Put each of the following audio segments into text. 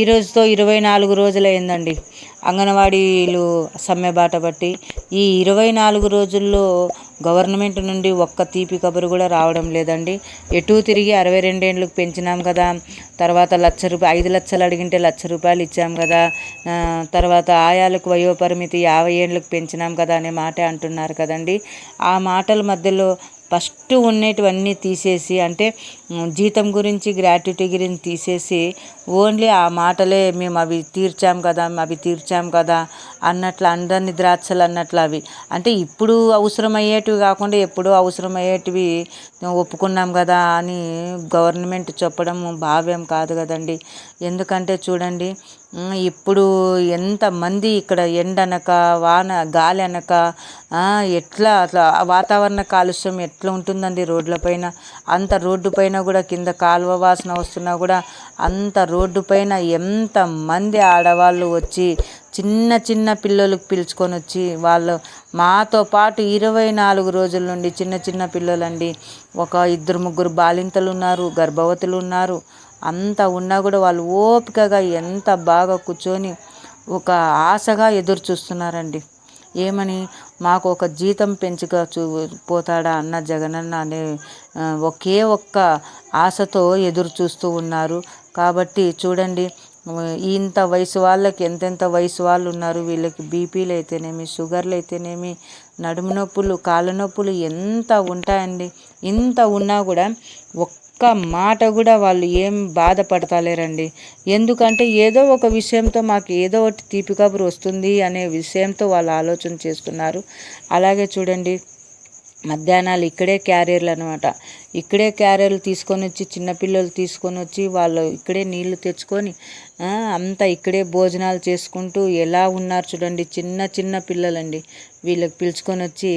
ఈ రోజుతో ఇరవై నాలుగు రోజులైందండి. అంగన్వాడీలు సమ్మె బాట బట్టి ఈ ఇరవై నాలుగు రోజుల్లో గవర్నమెంట్ నుండి ఒక్క తీపి కబురు కూడా రావడం లేదండి. ఎటు తిరిగి అరవై రెండేళ్ళకి పెంచినాం కదా. తర్వాత లక్ష రూపాయలు ఐదు లక్షలు అడిగింటే లక్ష రూపాయలు ఇచ్చాం కదా. తర్వాత ఆయాలకు వయోపరిమితి యాభై ఏళ్ళకి పెంచినాం కదా అనే మాట అంటున్నారు కదండి. ఆ మాటల మధ్యలో ఫస్ట్ ఉండేటివన్నీ తీసేసి అంటే జీతం గురించి గ్రాట్యుటీ గురించి తీసేసి ఓన్లీ ఆ మాటలే మేము అవి తీర్చాం కదా అవి తీర్చాం కదా అన్నట్లు అందరిని ద్రాక్షలు అన్నట్లు అవి. అంటే ఇప్పుడు అవసరమయ్యేటివి కాకుండా ఎప్పుడూ అవసరమయ్యేటివి ఒప్పుకున్నాం కదా అని గవర్నమెంట్ చెప్పడం భావ్యం కాదు కదండి. ఎందుకంటే చూడండి ఇప్పుడు ఎంతమంది ఇక్కడ ఎండనక వాన గాలి అనక ఎట్లా అట్లా వాతావరణ కాలుష్యం ఎట్లా ఉంటుందండి రోడ్ల పైన? అంత రోడ్డు పైన కూడా కింద కాలువ వాసన వస్తున్నా కూడా అంత రోడ్డు పైన ఎంతమంది ఆడవాళ్ళు వచ్చి చిన్న చిన్న పిల్లలకు పిలుచుకొని వచ్చి వాళ్ళు మాతో పాటు ఇరవై నాలుగు రోజుల నుండి చిన్న చిన్న పిల్లలండి. ఒక ఇద్దరు ముగ్గురు బాలింతలు ఉన్నారు గర్భవతులు ఉన్నారు. అంత ఉన్నా కూడా వాళ్ళు ఓపికగా ఎంత బాగా కూర్చొని ఒక ఆశగా ఎదురు చూస్తున్నారండి. ఏమని? మాకు ఒక జీతం పెంచుగా చూ పోతాడా అన్న జగనన్న అనే ఒకే ఒక్క ఆశతో ఎదురు చూస్తూ ఉన్నారు. కాబట్టి చూడండి ఇంత వయసు వాళ్ళకి ఎంతెంత వయసు వాళ్ళు ఉన్నారు వీళ్ళకి బీపీలు అయితేనేమి షుగర్లు అయితేనేమి నడుము నొప్పులు కాళ్ళ నొప్పులు ఎంత ఉంటాయండి? ఇంత ఉన్నా కూడా ఒక్క మాట కూడా వాళ్ళు ఏం బాధపడతలేరండి. ఎందుకంటే ఏదో ఒక విషయంతో మాకు ఏదో ఒకటి తీపి కబురు వస్తుంది అనే విషయంతో వాళ్ళు ఆలోచన చేస్తున్నారు. అలాగే చూడండి మధ్యాహ్నాలు ఇక్కడే క్యారియర్లు అనమాట ఇక్కడే క్యారియర్లు తీసుకొని వచ్చి చిన్నపిల్లలు తీసుకొని వచ్చి వాళ్ళు ఇక్కడే నీళ్ళు తెచ్చుకొని అంతా ఇక్కడే భోజనాలు చేసుకుంటూ ఎలా ఉన్నారు చూడండి. చిన్న చిన్న పిల్లలండి. వీళ్ళకి పిలుచుకొని వచ్చి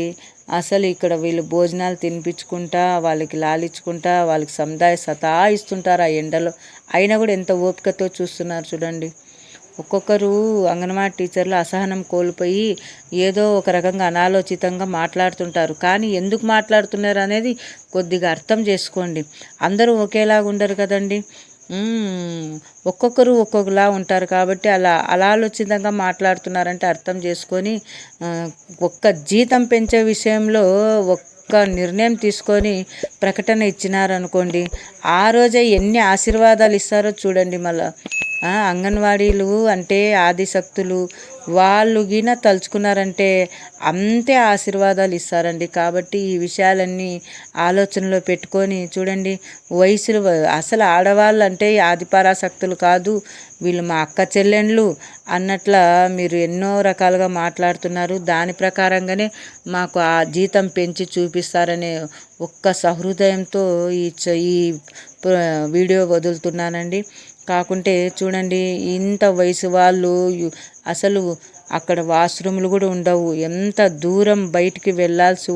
అసలు ఇక్కడ వీళ్ళు భోజనాలు తినిపించుకుంటా వాళ్ళకి లాలించుకుంటా వాళ్ళకి సముదాయ సతాయిస్తుంటారు ఆ ఎండలో. అయినా కూడా ఎంత ఓపికతో చూస్తున్నారు చూడండి. ఒక్కొక్కరు అంగన్వాడీ టీచర్లు అసహనం కోల్పోయి ఏదో ఒక రకంగా అనాలోచితంగా మాట్లాడుతుంటారు. కానీ ఎందుకు మాట్లాడుతున్నారు అనేది కొద్దిగా అర్థం చేసుకోండి. అందరూ ఒకేలాగా ఉండరు కదండి. ఒక్కొక్కరు ఒక్కొక్కలా ఉంటారు కాబట్టి అలా అనాలోచితంగా మాట్లాడుతున్నారంటే అర్థం చేసుకొని ఒక్క జీతం పెంచే విషయంలో ఒక్క నిర్ణయం తీసుకొని ప్రకటన ఇచ్చినారనుకోండి ఆ రోజే ఎన్ని ఆశీర్వాదాలు ఇస్తారో చూడండి మళ్ళీ. అంగన్వాడీలు అంటే ఆదిశక్తులు వాళ్ళు గిన తలుచుకున్నారంటే అంతే ఆశీర్వాదాలు ఇస్తారండి. కాబట్టి ఈ విషయాలన్నీ ఆలోచనలో పెట్టుకొని చూడండి వయసులు అసలు ఆడవాళ్ళు అంటే ఆదిపరాశక్తులు కాదు వీళ్ళు మా అక్క చెల్లెండ్లు అన్నట్ల మీరు ఎన్నో రకాలుగా మాట్లాడుతున్నారు. దాని ప్రకారంగానే మాకు ఆ జీతం పెంచి చూపిస్తారనే ఒక్క సహృదయంతో ఈ ఈ వీడియో వదులుతున్నానండి. కాకుంటే చూడండి ఇంత వయసు వాళ్ళు అసలు అక్కడ వాష్రూమ్లు కూడా ఉండవు. ఎంత దూరం బయటికి వెళ్ళాల్సి